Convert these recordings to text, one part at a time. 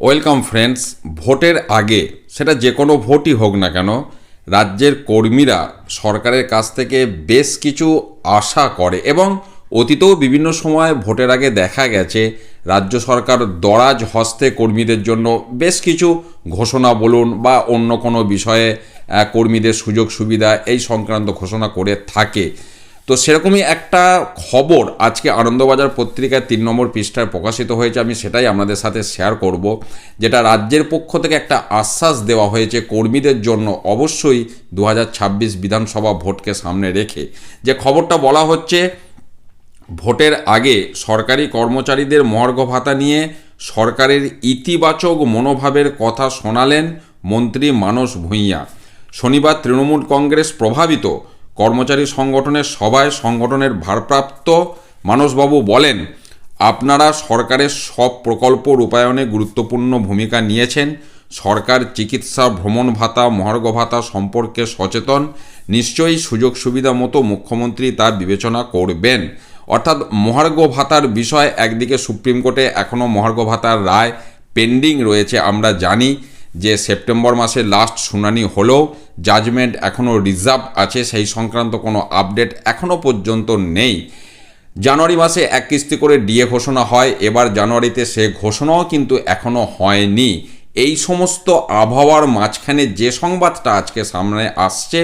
Welcome friends, ভোটের আগে সেটা যে কোনো ভোটই হোক না কেন, রাজ্যের কর্মীরা সরকারের কাছ থেকে বেশ কিছু আশা করে এবং অতীতেও বিভিন্ন সময় ভোটের আগে দেখা গেছে, রাজ্য সরকার দরাজ হস্তে কর্মীদের জন্য বেশ কিছু ঘোষণা বলুন বা অন্য কোনো বিষয়ে কর্মীদের সুযোগ সুবিধা এই সংক্রান্ত ঘোষণা করে থাকে। তো সেরকমই একটা খবর আজকে আনন্দবাজার পত্রিকায় তিন নম্বর পৃষ্ঠায় প্রকাশিত হয়েছে, আমি সেটাই আপনাদের সাথে শেয়ার করব, যেটা রাজ্যের পক্ষ থেকে একটা আশ্বাস দেওয়া হয়েছে কর্মীদের জন্য অবশ্যই দু হাজার ছাব্বিশ বিধানসভা ভোটকে সামনে রেখে। যে খবরটা বলা হচ্ছে, ভোটের আগে সরকারি কর্মচারীদের মর্গ ভাতা নিয়ে সরকারের ইতিবাচক মনোভাবের কথা শোনালেন মন্ত্রী মানস ভূঁইয়া। শনিবার তৃণমূল কংগ্রেস প্রভাবিত কর্মচারী সংগঠনের সভায় সংগঠনের ভারপ্রাপ্ত মানসবাবু বলেন, আপনারা সরকারের সব প্রকল্প রূপায়ণে গুরুত্বপূর্ণ ভূমিকা নিয়েছেন। সরকার চিকিৎসা, ভ্রমণ ভাতা, মহার্ঘ ভাতা সম্পর্কে সচেতন। নিশ্চয়ই সুযোগ সুবিধা মতো মুখ্যমন্ত্রী তার বিবেচনা করবেন। অর্থাৎ মহার্ঘ ভাতার বিষয় একদিকে সুপ্রিম কোর্টে এখনও মহার্ঘ ভাতার রায় পেন্ডিং রয়েছে, আমরা জানি। যে সেপ্টেম্বর মাসে লাস্ট শুনানি হলেও জাজমেন্ট এখনও রিজার্ভ আছে, সেই সংক্রান্ত কোনো আপডেট এখনও পর্যন্ত নেই। জানুয়ারি মাসে এক কিস্তি করে ডিএ ঘোষণা হয়, এবার জানুয়ারিতে সে ঘোষণাও কিন্তু এখনও হয়নি। এই সমস্ত আবহাওয়ার মাঝখানে যে সংবাদটা আজকে সামনে আসছে,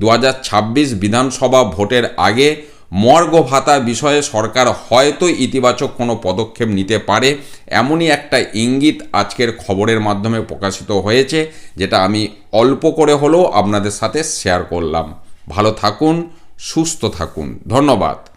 দু হাজার ছাব্বিশ বিধানসভা ভোটের আগে মর্গ ভাতা বিষয়ে সরকার হয়তো ইতিবাচক কোনো পদক্ষেপ নিতে পারে, এমনই একটা ইঙ্গিত আজকের খবরের মাধ্যমে প্রকাশিত হয়েছে, যেটা আমি অল্প করে হলেও আপনাদের সাথে শেয়ার করলাম। ভালো থাকুন, সুস্থ থাকুন। ধন্যবাদ।